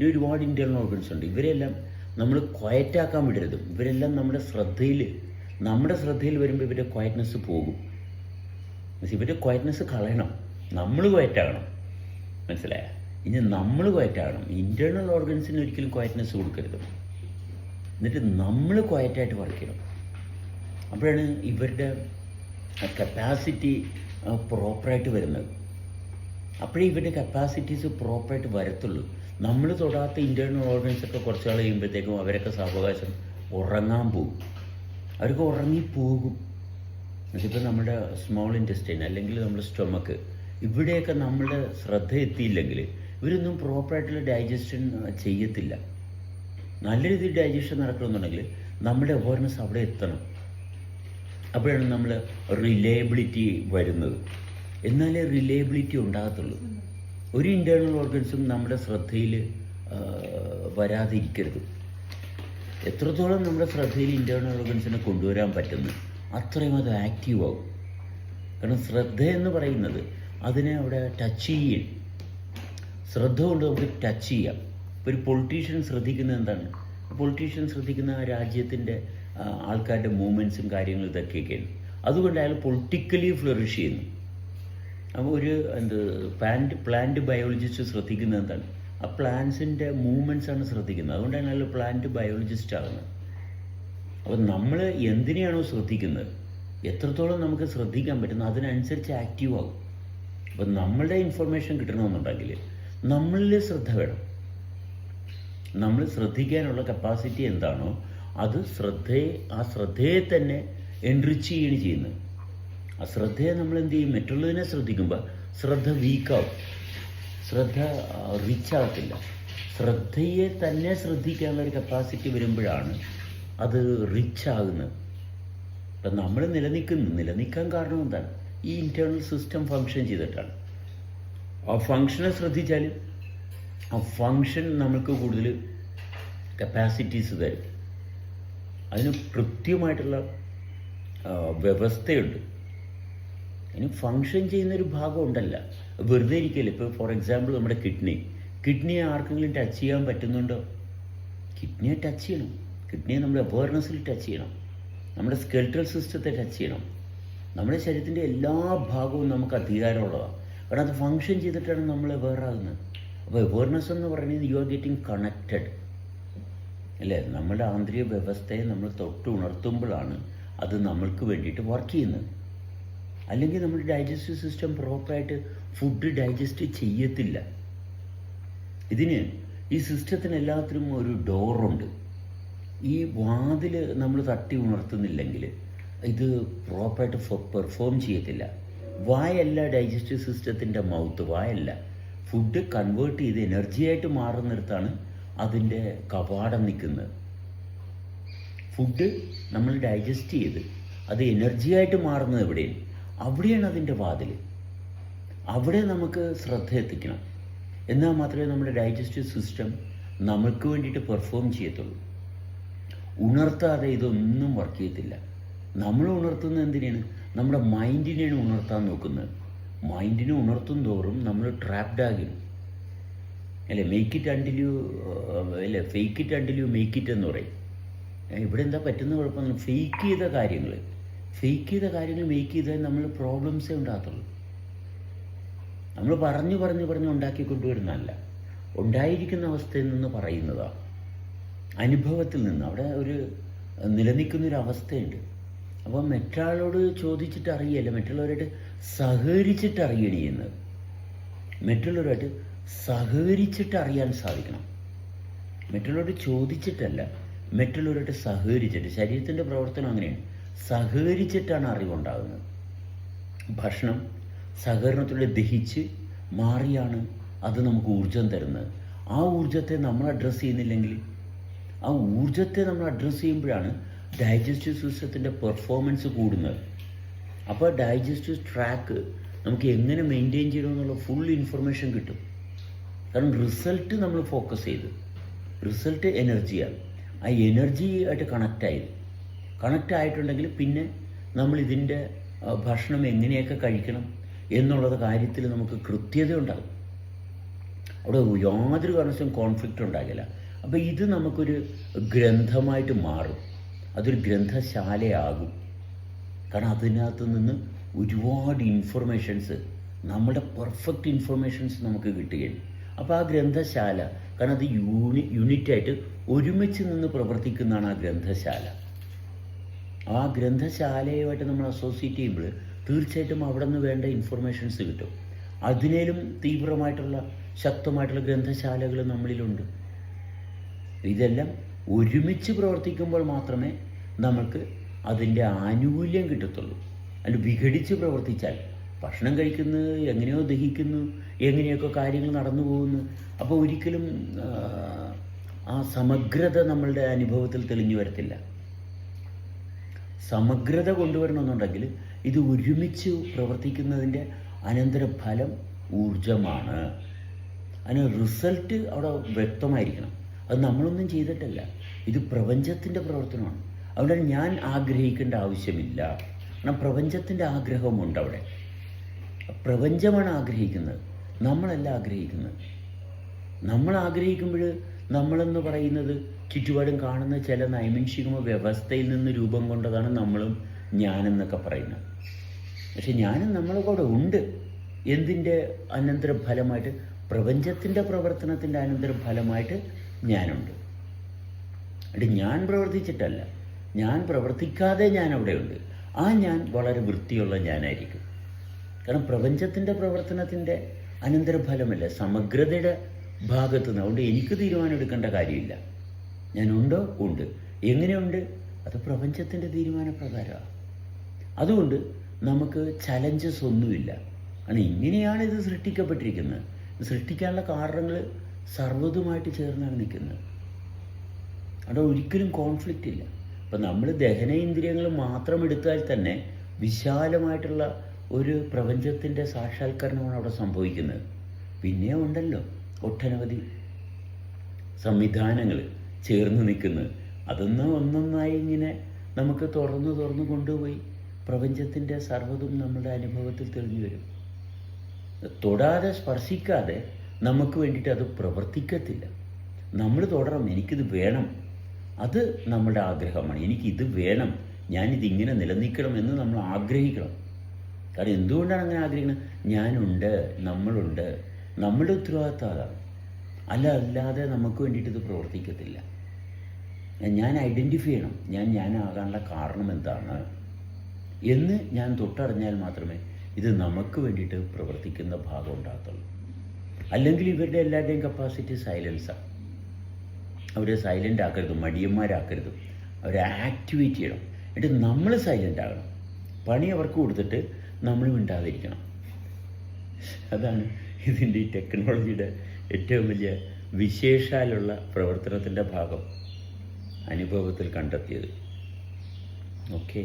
ഇനി ഒരുപാട് internal organs ഉണ്ട്. ഇവരെല്ലാം നമ്മൾ ക്വയറ്റാക്കാൻ വിടരുത്. ഇവരെല്ലാം നമ്മുടെ ശ്രദ്ധയിൽ നമ്മുടെ ശ്രദ്ധയിൽ വരുമ്പോൾ ഇവരുടെ ക്വയറ്റ്നെസ് പോകും. ഇവരുടെ ക്വയറ്റ്നെസ് കളയണം. നമ്മൾ ക്വയറ്റാകണം മനസ്സിലായ? ഇനി നമ്മൾ ക്വയറ്റാകണം ഇന്റേർണൽ ഓർഗൻസിന് ഒരിക്കലും ക്വയറ്റ്നെസ് കൊടുക്കരുത്. എന്നിട്ട് നമ്മൾ ക്വയറ്റായിട്ട് വർക്ക് ചെയ്യണം. അപ്പോഴാണ് ഇവരുടെ കപ്പാസിറ്റി പ്രോപ്പറായിട്ട് വരുന്നത്. അപ്പോഴേ ഇവരുടെ കപ്പാസിറ്റീസ് പ്രോപ്പറായിട്ട് വരത്തുള്ളൂ. നമ്മൾ തൊടാത്ത ഇന്റേർണൽ ഓർഗൻസ് ഒക്കെ കുറച്ച് നാൾ കഴിയുമ്പോഴത്തേക്കും അവരൊക്കെ സാവകാശം ഉറങ്ങാൻ പോകും. അവർക്ക് ഉറങ്ങിപ്പോകും ഇതിപ്പോൾ നമ്മുടെ സ്മോൾ ഇന്റസ്റ്റൈൻ അല്ലെങ്കിൽ നമ്മുടെ സ്റ്റൊമക്ക് ഇവിടെയൊക്കെ നമ്മുടെ ശ്രദ്ധ എത്തിയില്ലെങ്കിൽ ഇവരൊന്നും പ്രോപ്പറായിട്ടുള്ള ഡൈജഷൻ ചെയ്യത്തില്ല. നല്ല രീതിയിൽ ഡൈജഷൻ നടക്കണമെന്നുണ്ടെങ്കിൽ നമ്മുടെ അവയർനെസ് അവിടെ എത്തണം. അപ്പോഴാണ് നമ്മൾ റിലയബിലിറ്റി വരുന്നത്. എന്നാലേ റിലയബിലിറ്റി ഉണ്ടാകത്തുള്ളൂ. ഒരു ഇന്റേർണൽ ഓർഗൻസും നമ്മുടെ ശ്രദ്ധയിൽ വരാതിരിക്കരുത്. എത്രത്തോളം നമ്മുടെ ശ്രദ്ധയിൽ ഇന്റേർണൽ ഓർഗൻസിനെ കൊണ്ടുവരാൻ പറ്റുന്നു അത്രയും അത് ആക്റ്റീവ് ആവും. കാരണം ശ്രദ്ധ എന്ന് പറയുന്നത് അതിനെ അവിടെ ടച്ച് ചെയ്യും. ശ്രദ്ധ കൊണ്ട് നമുക്ക് ടച്ച് ചെയ്യാം. ഇപ്പോൾ ഒരു പൊളിറ്റീഷ്യൻ ശ്രദ്ധിക്കുന്നത് എന്താണ്? പൊളിറ്റീഷ്യൻ ശ്രദ്ധിക്കുന്ന ആ രാജ്യത്തിന്റെ ആൾക്കാരുടെ മൂവ്മെന്റ്സും കാര്യങ്ങളും ഇതൊക്കെയൊക്കെയാണ്. അതുകൊണ്ട് അയാൾ പൊളിറ്റിക്കലി ഫ്ലറിഷ് ചെയ്യുന്നു. അപ്പോൾ ഒരു എന്ത് പ്ലാന്റ് പ്ലാന്റ് ബയോളജിസ്റ്റ് ശ്രദ്ധിക്കുന്നത് എന്താണ്? ആ പ്ലാന്റ്സിന്റെ മൂവ്മെന്റ്സ് ആണ് ശ്രദ്ധിക്കുന്നത്. അതുകൊണ്ടാണ് അയാൾ പ്ലാന്റ് ബയോളജിസ്റ്റ് ആകുന്നത്. അപ്പോൾ നമ്മൾ എന്തിനെയാണോ ശ്രദ്ധിക്കുന്നത്? എത്രത്തോളം നമുക്ക് ശ്രദ്ധിക്കാൻ പറ്റുന്നു അതിനനുസരിച്ച് ആക്റ്റീവ് ആകും അപ്പം നമ്മളുടെ ഇൻഫർമേഷൻ കിട്ടണമെന്നുണ്ടെങ്കിൽ നമ്മളിൽ ശ്രദ്ധ വേണം. നമ്മൾ ശ്രദ്ധിക്കാനുള്ള കപ്പാസിറ്റി എന്താണോ അത് ശ്രദ്ധയെ ആ ശ്രദ്ധയെ തന്നെ എൻറിച്ച് ചെയ്യുകയാണ് ചെയ്യുന്നത്. ആ ശ്രദ്ധയെ നമ്മൾ എന്ത് ചെയ്യും? മറ്റുള്ളതിനെ ശ്രദ്ധിക്കുമ്പോൾ ശ്രദ്ധ വീക്കാവും ശ്രദ്ധ റിച്ച് ആകത്തില്ല ശ്രദ്ധയെ തന്നെ ശ്രദ്ധിക്കാനുള്ള ഒരു കപ്പാസിറ്റി വരുമ്പോഴാണ് അത് റിച്ച് ആകുന്നത്. അപ്പം നമ്മൾ നിലനിൽക്കുന്നു. നിലനിൽക്കാൻ കാരണം എന്താണ്? ഈ ഇന്റേർണൽ സിസ്റ്റം ഫങ്ഷൻ ചെയ്തിട്ടാണ്. ആ ഫങ്ഷനെ ശ്രദ്ധിച്ചാൽ ആ ഫങ്ഷൻ നമുക്ക് കൂടുതൽ കപ്പാസിറ്റീസ് തരും. അതിന് കൃത്യമായിട്ടുള്ള വ്യവസ്ഥയുണ്ട്. അതിന് ഫങ്ഷൻ ചെയ്യുന്നൊരു ഭാഗം ഉണ്ടല്ല. വെറുതെ ഇരിക്കല്ലേ? ഇപ്പോൾ ഫോർ എക്സാമ്പിൾ നമ്മുടെ കിഡ്നി കിഡ്നിയെ ആർക്കെങ്കിലും ടച്ച് ചെയ്യാൻ പറ്റുന്നുണ്ടോ? കിഡ്നിയെ ടച്ച് ചെയ്യണം. കിഡ്നിയെ നമ്മുടെ അവയർനെസ്സിൽ ടച്ച് ചെയ്യണം. നമ്മുടെ സ്കെൽട്രൽ സിസ്റ്റത്തെ ടച്ച് ചെയ്യണം. നമ്മുടെ ശരീരത്തിന്റെ എല്ലാ ഭാഗവും നമുക്ക് അധികാരമുള്ളതാണ്. കാരണം അത് ഫങ്ഷൻ ചെയ്തിട്ടാണ് നമ്മൾ വേറാകുന്നത് അപ്പോൾ അവയർനെസ് എന്ന് പറയുന്നത് യു ആർ ഗെറ്റിംഗ് കണക്റ്റഡ് അല്ലേ? നമ്മുടെ ആന്തരിക വ്യവസ്ഥയെ നമ്മൾ തൊട്ട് ഉണർത്തുമ്പോഴാണ് അത് നമ്മൾക്ക് വേണ്ടിയിട്ട് വർക്ക് ചെയ്യുന്നത്. അല്ലെങ്കിൽ നമ്മുടെ ഡൈജസ്റ്റീവ് സിസ്റ്റം പ്രോപ്പറായിട്ട് ഫുഡ് ഡൈജസ്റ്റ് ചെയ്യത്തില്ല. ഇതിന് ഈ സിസ്റ്റത്തിന് എല്ലാത്തിനും ഒരു ഡോറുണ്ട്. ഈ വാതിൽ നമ്മൾ തട്ടി ഉണർത്തുന്നില്ലെങ്കിൽ ഇത് പ്രോപ്പറായിട്ട് പെർഫോം ചെയ്യത്തില്ല. വായല്ല ഡൈജസ്റ്റീവ് സിസ്റ്റത്തിന്റെ മൗത്ത് വായല്ല. ഫുഡ് കൺവേർട്ട് ചെയ്ത് എനർജിയായിട്ട് മാറുന്നിടത്താണ് അതിന്റെ കവാടം നിൽക്കുന്നത്. ഫുഡ് നമ്മൾ ഡൈജസ്റ്റ് ചെയ്ത് അത് എനർജിയായിട്ട് മാറുന്നത് എവിടെയും അവിടെയാണ് അതിന്റെ വാതിൽ അവിടെ നമുക്ക് ശ്രദ്ധ എത്തിക്കണം. എന്നാൽ മാത്രമേ നമ്മുടെ ഡൈജസ്റ്റീവ് സിസ്റ്റം നമുക്ക് വേണ്ടിയിട്ട് പെർഫോം ചെയ്യത്തുള്ളൂ. ഉണർത്താതെ ഇതൊന്നും വർക്ക് ചെയ്യത്തില്ല. നമ്മൾ ഉണർത്തുന്നത് എന്തിനാണ്? നമ്മുടെ മൈൻഡിനെയാണ് ഉണർത്താൻ നോക്കുന്നത്. മൈൻഡിനെ ഉണർത്തും തോറും നമ്മൾ ട്രാപ്ഡ് ആകും അല്ലേ? മേക്ക് ഇറ്റ് അണ്ടിൽ യു അല്ലേ? Fake it until you make it എന്ന് പറയും. ഇവിടെ എന്താ പറ്റുന്ന കുഴപ്പമൊന്നും ഫേക്ക് ചെയ്ത കാര്യങ്ങൾ ഫേക്ക് ചെയ്ത കാര്യങ്ങൾ മേക്ക് ചെയ്താൽ നമ്മൾ പ്രോബ്ലംസേ ഉണ്ടാകത്തുള്ളൂ. നമ്മൾ പറഞ്ഞു പറഞ്ഞു പറഞ്ഞ് ഉണ്ടാക്കി കൊണ്ടുവരുന്നതല്ല ഉണ്ടായിരിക്കുന്ന അവസ്ഥയിൽ നിന്ന് പറയുന്നതാണ് അനുഭവത്തിൽ നിന്ന്. അവിടെ ഒരു നിലനിൽക്കുന്നൊരു അവസ്ഥയുണ്ട്. അപ്പോൾ മറ്റൊരാളോട് ചോദിച്ചിട്ട് അറിയല്ല മറ്റുള്ളവരായിട്ട് സഹകരിച്ചിട്ട് അറിയണം ചെയ്യുന്നത് മറ്റുള്ളവരായിട്ട് സഹകരിച്ചിട്ട് അറിയാൻ സാധിക്കണം. മറ്റുള്ളവരോട് ചോദിച്ചിട്ടല്ല. മറ്റുള്ളവരായിട്ട് സഹകരിച്ചിട്ട്. ശരീരത്തിന്റെ പ്രവർത്തനം അങ്ങനെയാണ്. സഹകരിച്ചിട്ടാണ് അറിവുണ്ടാകുന്നത്. ഭക്ഷണം സഹകരണത്തിലൂടെ ദഹിച്ച് മാറിയാണ് അത് നമുക്ക് ഊർജം തരുന്നത്. ആ ഊർജത്തെ നമ്മൾ അഡ്രസ്സ് ചെയ്യുന്നില്ലെങ്കിൽ ആ ഊർജത്തെ നമ്മൾ അഡ്രസ്സ് ചെയ്യുമ്പോഴാണ് ഡൈജസ്റ്റീവ് സിസ്റ്റത്തിന്റെ പെർഫോമൻസ് കൂടുന്നത്. അപ്പോൾ ഡൈജസ്റ്റീവ് ട്രാക്ക് നമുക്ക് എങ്ങനെ മെയിന്റെയിൻ ചെയ്യണമെന്നുള്ള ഫുൾ ഇൻഫർമേഷൻ കിട്ടും. കാരണം റിസൾട്ട് നമ്മൾ ഫോക്കസ് ചെയ്ത്. റിസൾട്ട് എനർജിയാണ് ആ എനർജി ആയിട്ട് കണക്റ്റ് ആയിട്ടുണ്ടെങ്കിൽ പിന്നെ നമ്മൾ ഇതിന്റെ ഭക്ഷണം എങ്ങനെയൊക്കെ കഴിക്കണം എന്നുള്ളത് കാര്യത്തിൽ നമുക്ക് കൃത്യത ഉണ്ടാകും. അവിടെ യാതൊരു കാരണവശാലും കോൺഫ്ലിക്റ്റ് ഉണ്ടാകില്ല. അപ്പോൾ ഇത് നമുക്കൊരു ഗ്രന്ഥമായിട്ട് മാറും. അതൊരു ഗ്രന്ഥശാലയാകും. കാരണം അതിനകത്ത് നിന്ന് ഒരുപാട് ഇൻഫർമേഷൻസ് നമ്മുടെ പെർഫെക്റ്റ് ഇൻഫർമേഷൻസ് നമുക്ക് കിട്ടുകയാണ്. അപ്പോൾ ആ ഗ്രന്ഥശാല കാരണം അത് യൂണി യൂണിറ്റായിട്ട് ഒരുമിച്ച് നിന്ന് പ്രവർത്തിക്കുന്നതാണ് ആ ഗ്രന്ഥശാല. ആ ഗ്രന്ഥശാലയുമായിട്ട് നമ്മൾ അസോസിയേറ്റ് ചെയ്യുമ്പോൾ തീർച്ചയായിട്ടും അവിടെ നിന്ന് വേണ്ട ഇൻഫർമേഷൻസ് കിട്ടും. അതിനേലും തീവ്രമായിട്ടുള്ള ശക്തമായിട്ടുള്ള ഗ്രന്ഥശാലകൾ നമ്മളിലുണ്ട്. ഇതെല്ലാം ഒരുമിച്ച് പ്രവർത്തിക്കുമ്പോൾ മാത്രമേ നമുക്ക് അതിന്റെ ആനുകൂല്യം കിട്ടത്തുള്ളൂ. അല്ല വിഘടിച്ച് പ്രവർത്തിച്ചാൽ ഭക്ഷണം കഴിക്കുന്നു എങ്ങനെയോ ദഹിക്കുന്നു എങ്ങനെയൊക്കെ കാര്യങ്ങൾ നടന്നു പോകുന്നു. അപ്പോൾ ഒരിക്കലും ആ, സമഗ്രത നമ്മളുടെ അനുഭവത്തിൽ തെളിഞ്ഞു വരത്തില്ല. സമഗ്രത കൊണ്ടുവരണമെന്നുണ്ടെങ്കിൽ ഇത് ഒരുമിച്ച് പ്രവർത്തിക്കുന്നതിന്റെ അനന്തരഫലം ഊർജമാണ് അതിന് റിസൾട്ട് അവിടെ വ്യക്തമായിരിക്കണം. അത് നമ്മളൊന്നും ചെയ്തിട്ടല്ല. ഇത് പ്രപഞ്ചത്തിന്റെ പ്രവർത്തനമാണ്. അവിടെ ഞാൻ ആഗ്രഹിക്കേണ്ട ആവശ്യമില്ല. കാരണം പ്രപഞ്ചത്തിന്റെ ആഗ്രഹമുണ്ട് അവിടെ. പ്രപഞ്ചമാണ് ആഗ്രഹിക്കുന്നത്. നമ്മളല്ല ആഗ്രഹിക്കുന്നത്. നമ്മൾ ആഗ്രഹിക്കുമ്പോൾ നമ്മളെന്ന് പറയുന്നത് ചുറ്റുപാടും കാണുന്ന ചില നൈമിഷികമ വ്യവസ്ഥയിൽ നിന്ന് രൂപം കൊണ്ടതാണ് നമ്മളും ഞാനെന്നൊക്കെ പറയുന്നത്. പക്ഷെ ഞാനും നമ്മളെ കൂടെ ഉണ്ട്. എന്തിന്റെ അനന്തര ഫലമായിട്ട് പ്രപഞ്ചത്തിന്റെ പ്രവർത്തനത്തിന്റെ അനന്തര ഫലമായിട്ട് ഞാനുണ്ട്. അവിടെ ഞാൻ പ്രവർത്തിച്ചിട്ടല്ല. ഞാൻ പ്രവർത്തിക്കാതെ ഞാൻ അവിടെയുണ്ട് ആ ഞാൻ വളരെ വൃത്തിയുള്ള ഞാനായിരിക്കും. കാരണം പ്രപഞ്ചത്തിന്റെ പ്രവർത്തനത്തിന്റെ അനന്തരഫലമല്ല സമഗ്രതയുടെ ഭാഗത്തുനിന്ന്. അതുകൊണ്ട് എനിക്ക് തീരുമാനം എടുക്കേണ്ട കാര്യമില്ല. ഞാനുണ്ടോ? ഉണ്ട്. എങ്ങനെയുണ്ട്? അത് പ്രപഞ്ചത്തിന്റെ തീരുമാനപ്രകാരമാണ് അതുകൊണ്ട് നമുക്ക് ചലഞ്ചസ് ഒന്നുമില്ല. കാരണം ഇങ്ങനെയാണ് ഇത് സൃഷ്ടിക്കപ്പെട്ടിരിക്കുന്നത്. സൃഷ്ടിക്കാനുള്ള കാരണങ്ങൾ സർവതുമായിട്ട് ചേർന്നാണ് നിൽക്കുന്നത്. അവിടെ ഒരിക്കലും കോൺഫ്ലിക്റ്റ് ഇല്ല. അപ്പം നമ്മൾ ദഹനേന്ദ്രിയങ്ങൾ മാത്രം എടുത്താൽ തന്നെ വിശാലമായിട്ടുള്ള ഒരു പ്രപഞ്ചത്തിന്റെ സാക്ഷാത്കരണമാണ് അവിടെ സംഭവിക്കുന്നത്. പിന്നെ ഉണ്ടല്ലോ ഒട്ടനവധി സംവിധാനങ്ങൾ ചേർന്ന് നിൽക്കുന്നത്. അതൊന്ന് ഒന്നൊന്നായി ഇങ്ങനെ നമുക്ക് തുറന്ന് തുറന്ന് കൊണ്ടുപോയി പ്രപഞ്ചത്തിന്റെ സർവതും നമ്മുടെ അനുഭവത്തിൽ തെളിഞ്ഞു വരും. തൊടാതെ സ്പർശിക്കാതെ നമുക്ക് വേണ്ടിയിട്ട് അത് പ്രവർത്തിക്കത്തില്ല. നമ്മൾ തുടരണം എനിക്കിത് വേണം. അത് നമ്മുടെ ആഗ്രഹമാണ്. എനിക്കിത് വേണം. ഞാനിതിങ്ങനെ നിലനിൽക്കണം എന്ന് നമ്മൾ ആഗ്രഹിക്കണം. കാരണം എന്തുകൊണ്ടാണ് അങ്ങനെ ആഗ്രഹിക്കുന്നത്? ഞാനുണ്ട് നമ്മളുണ്ട് നമ്മുടെ ഉത്തരവാദിത്വം അതാണ്. അല്ല അല്ലാതെ നമുക്ക് വേണ്ടിയിട്ട് ഇത് പ്രവർത്തിക്കത്തില്ല. ഞാൻ ഐഡന്റിഫൈ ചെയ്യണം. ഞാൻ ഞാനാകാനുള്ള കാരണം എന്താണ് എന്ന് ഞാൻ തൊട്ടറിഞ്ഞാൽ മാത്രമേ ഇത് നമുക്ക് വേണ്ടിയിട്ട് പ്രവർത്തിക്കുന്ന ഭാഗം ഉണ്ടാകത്തുള്ളൂ. അല്ലെങ്കിൽ ഇവരുടെ എല്ലാവരുടെയും കപ്പാസിറ്റി സൈലൻസാണ് അവരെ സൈലന്റ് ആക്കരുത് മടിയന്മാരാക്കരുത്. അവരെ ആക്ടിവേറ്റ് ചെയ്യണം. എന്നിട്ട് നമ്മൾ സൈലന്റ് ആകണം. പണി അവർക്ക് കൊടുത്തിട്ട് നമ്മളും ഉണ്ടാതിരിക്കണം അതാണ് ഇതിന്റെ ഈ ടെക്നോളജിയുടെ ഏറ്റവും വലിയ വിശേഷാലുള്ള പ്രവർത്തനത്തിന്റെ ഭാഗം അനുഭവത്തിൽ കണ്ടെത്തിയത്. ഓക്കെ